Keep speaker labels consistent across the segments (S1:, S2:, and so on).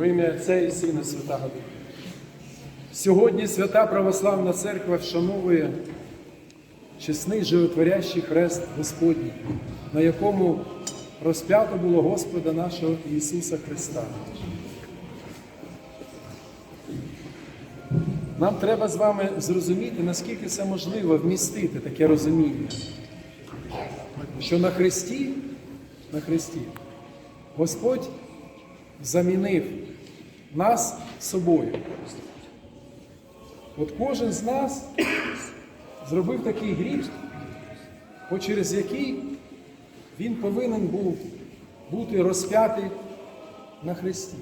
S1: Во ім'я Отця і Сина Святого Духа. Сьогодні Свята Православна Церква вшановує чесний животворящий хрест Господній, на якому розп'ято було Господа нашого Ісуса Христа. Нам треба з вами зрозуміти, наскільки це можливо вмістити таке розуміння, що на Христі, на Христі Господь замінив нас собою. От кожен з нас зробив такий гріх, через який він повинен був бути розп'ятий на Христі,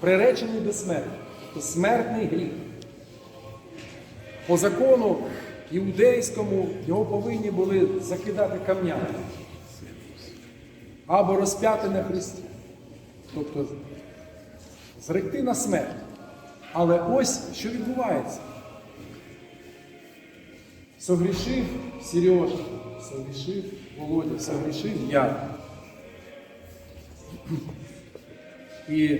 S1: приречений до смерті, тобто смертний гріх. По закону іудейському його повинні були закидати камнями або розп'яти на Христі. Тобто зректи на смерть. Але ось що відбувається. Согрішив Сережа, согрішив Володя, согрішив я. І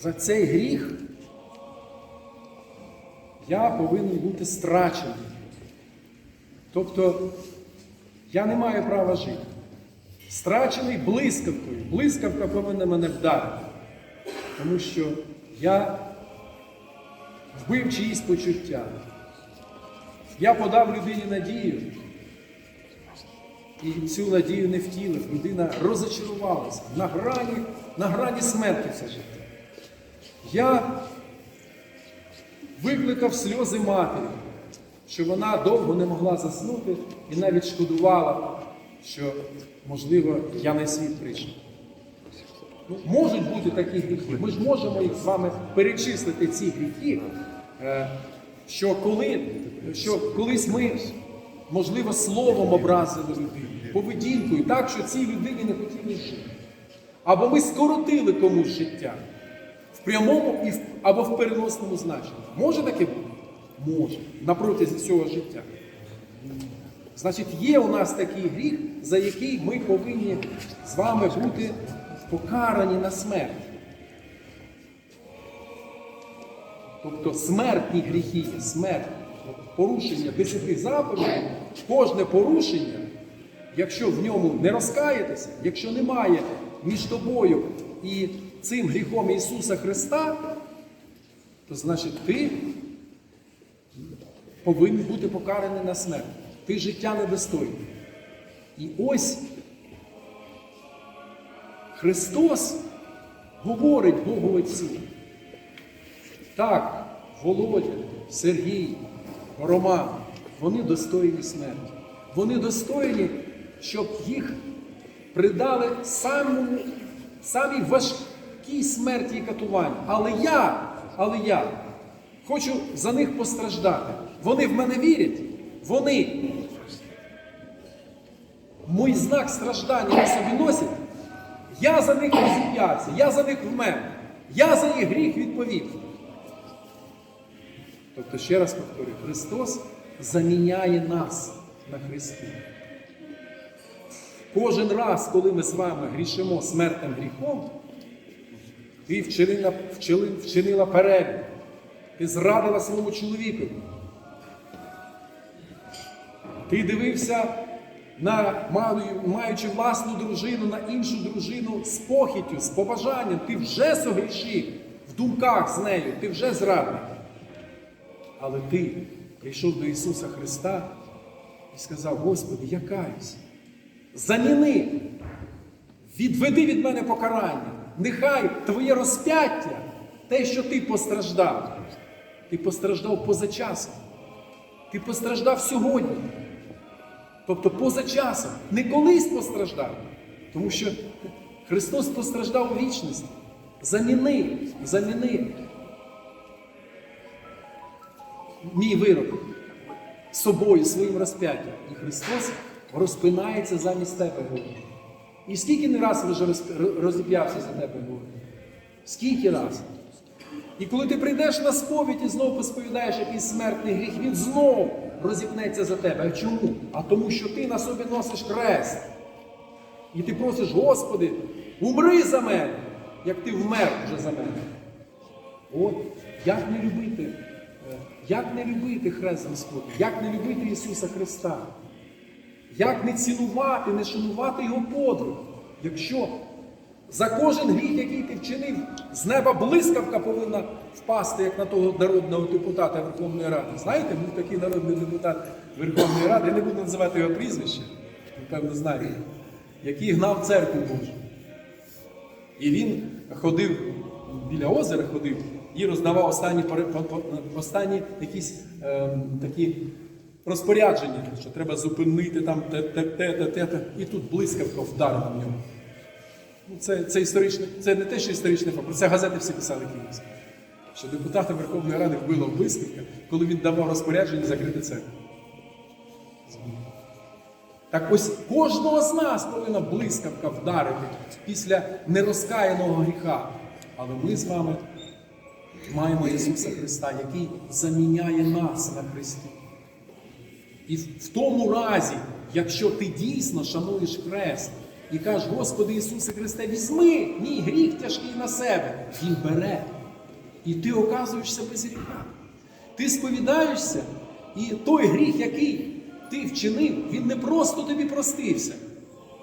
S1: за цей гріх я повинен бути страчений. Тобто я не маю права жити. Страчений блискавкою. Блискавка повинна мене вдарити. Тому що я вбив чиїсь почуття. Я подав людині надію. І цю надію не втілив. Людина розочарувалася на грані, на грані смерті це життя. Я викликав сльози матері, що вона довго не могла заснути і навіть шкодувала, що, можливо, я на світ прийшов. Ну, можуть бути такі гріхи. Ми ж можемо їх з вами перечислити ці гріхи, е, що, коли, що колись ми, можливо, словом образили людину, поведінкою, так, що цій людині не хотіли жити. Або ми скоротили комусь життя в прямому і в, або в переносному значенні. Може таке бути? Може. На протязі цього життя. Значить, є у нас такий гріх, за який ми повинні з вами бути покарані на смерть. Тобто смертні гріхи, смерть, порушення десяти заповідей, кожне порушення, якщо в ньому не розкаєтеся, якщо немає між тобою і цим гріхом Ісуса Христа, то значить ти повинен бути покараний на смерть. Ти життя недостойний. І ось Христос говорить Богу Отцю. Так, Володя, Сергій, Роман, вони достойні смерті. Вони достойні, щоб їх придали самому, самій важкій смерті і катуванню. Але я, але я хочу за них постраждати. Вони в мене вірять, вони мій знак страждання на собі носять. Я за них розіп'явся, я за них вмер, я за їх гріх відповів. Тобто, ще раз повторюю, Христос заміняє нас на Христі. Кожен раз, коли ми з вами грішимо смертним гріхом, ти вчинила, вчинила перебіг, ти зрадила своєму чоловікові. Ти дивився на маючи власну дружину, на іншу дружину з похіттю, з побажанням, ти вже согрішив в думках з нею, ти вже зрадник. Але ти прийшов до Ісуса Христа і сказав: Господи, я каюсь. Заміни, відведи від мене покарання. Нехай твоє розп'яття, те, що ти постраждав, ти постраждав поза часом. Ти постраждав сьогодні. Тобто поза часом, не колись постраждав. Тому що Христос постраждав у вічності. Заміни, заміни мій вирок собою, своїм розп'яттям. І Христос розпинається замість тебе, Боже. І скільки не раз вже розіп'явся за тебе, Боже? Скільки раз? І коли ти прийдеш на сповідь і знову посповідаєш якийсь смертний гріх, він знову розіпнеться за тебе. А чому? А тому, що ти на собі носиш крест. І ти просиш, Господи, умри за мене. як ти вмер вже за мене. От, як не любити, е, як не любити Хрест Господній, як не любити Ісуса Христа, як не цінувати, не шанувати Його подвиг, якщо за кожен гріх, який ти вчинив, з неба блискавка повинна впасти, як на того народного депутата Верховної Ради. Знаєте, був такий народний депутат Верховної Ради, я не буду називати його прізвище, ви, знаєте, який гнав церкву Божу. І він ходив біля озера, ходив і роздавав останні, останні якісь ем, такі розпорядження, що треба зупинити там те, те, те, те, те. І тут блискавка вдарила в нього. Ну, це, це історичне, це не те, що історичний факт. Про це газети всі писали київські. Що депутата Верховної Ради вбило блискавка, коли він давав розпорядження закрити церкву. Так ось кожного з нас повинна блискавка вдарити після нерозкаяного гріха. Але ми з вами маємо Ісуса Христа, який заміняє нас на Христі. І в тому разі, якщо ти дійсно шануєш хрест і кажеш, Господи Ісусе Христе, візьми мій гріх тяжкий на себе, Він бере. І ти оказуєшся без гріха. Ти сповідаєшся, і той гріх, який ти вчинив, він не просто тобі простився.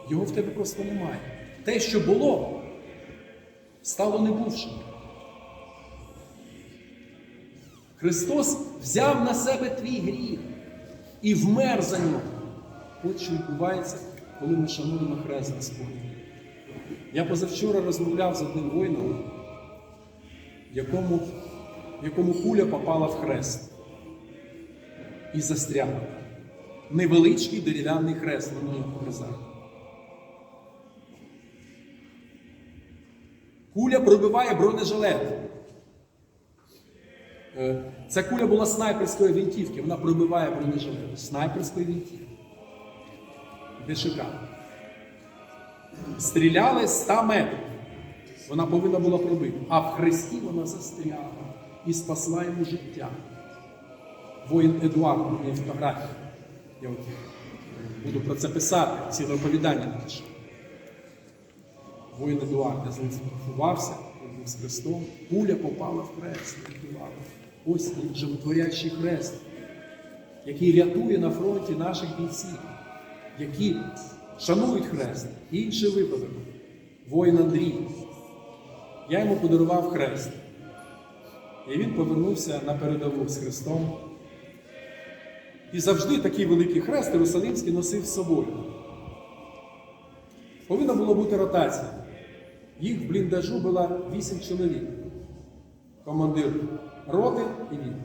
S1: Його в тебе просто немає. Те, що було, стало небувшим. Христос взяв на себе твій гріх і вмер за нього. От що відбувається, коли ми шануємо Хрест Господній. Я позавчора розмовляв з одним воїном, якому, якому куля попала в хрест і застрягла. Невеличкий дерев'яний хрест на моїх образах. Куля пробиває бронежилет. Е, Ця куля була снайперської винтівки, вона пробиває бронежилет. Снайперської винтівки. ДШК. Стріляли з 100 метрів. Вона повинна була пробити. А в хресті вона застрягла і спасла йому життя. Воїн Едуард, у мене фотографія. Я от буду про це писати, ціле оповідання напишу. Воїн Едуард, я з ним сфотографувався, він був з хрестом. Пуля попала в хрест. Ось він животворящий хрест, який рятує на фронті наших бійців, які шанують хрест. Інший випадок. Воїн Андрій. Я йому подарував хрест. І він повернувся на передову з хрестом. І завжди такий великий хрест Єрусалимський носив з собою. Повинна була бути ротація. Їх в бліндажу було 8 чоловік. Командир роти і він.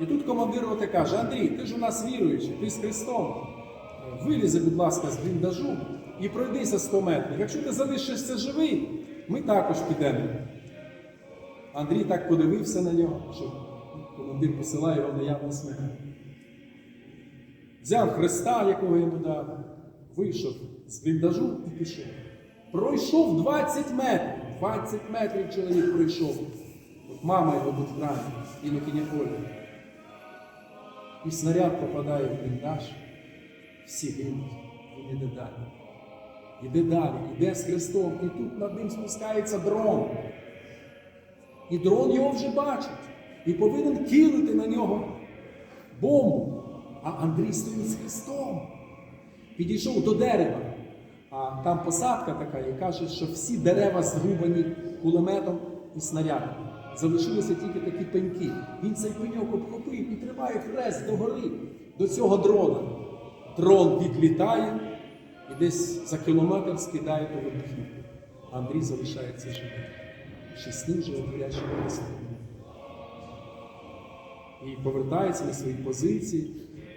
S1: І тут командир роти каже: Андрій, ти ж у нас віруючий, ти з Христом. Вилізи, будь ласка, з бліндажу і пройдися 100 метрів. Якщо ти залишишся живий, ми також підемо. Андрій так подивився на нього, що командир посилає його на явну смерть. Взяв Христа, якого йому дав, вийшов з бліндажу і пішов. Пройшов 20 метрів. 20 метрів чоловік пройшов. От мама його в ранці, інокиня Ольга. І снаряд попадає в бліндаж, всі гинуть, він іде далі. Іде далі, іде з Христом, і тут над ним спускається дрон. І дрон його вже бачить і повинен кинути на нього бомбу. А Андрій стоїть з Христом. Підійшов до дерева, а там посадка така, і каже, що всі дерева зрубані кулеметом і снарядом. Залишилися тільки такі пеньки. Він цей пеньок обхопив і тримає хрест догори до цього дрона. Дрон відлітає і десь за кілометр скидає по вибухівку. А Андрій залишається живим. Ще ним живе горячий хрест. І повертається на свої позиції,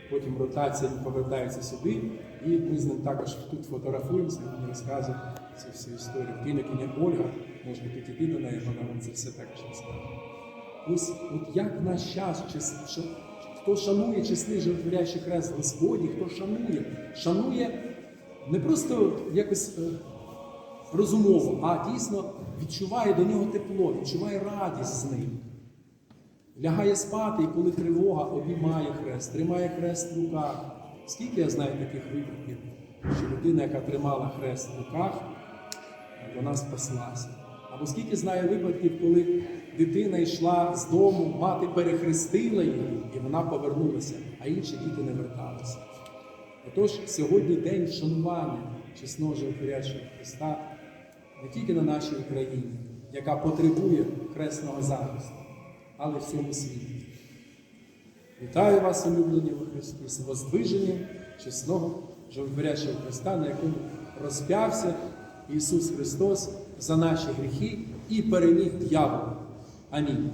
S1: потім ротація повертається сюди, і ми з ним також тут фотографуємося, він розказує цю всю історію. Кінокиня Ольга, можна підійти до неї, вона вам це все також розкаже. Ось от як наш час, що- хто шанує чесний животворящий хрест Господній, хто шанує, шанує не просто якось е, розумово, а дійсно відчуває до нього тепло, відчуває радість з ним. Лягає спати, і коли тривога обіймає хрест, тримає хрест в руках. Скільки я знаю таких випадків, що людина, яка тримала хрест в руках, вона спаслася. Або скільки знає випадків, коли дитина йшла з дому, мати перехрестила її, і вона повернулася, а інші діти не верталися. Отож, сьогодні день вшанування чесного животворячого Христа не тільки на нашій Україні, яка потребує хресного захисту, але в цьому світі. Вітаю вас, улюблені у Христі, з воздвиженням чесного животворячого Христа, на якому розп'явся Ісус Христос за наші гріхи і переміг дьявола. Амінь.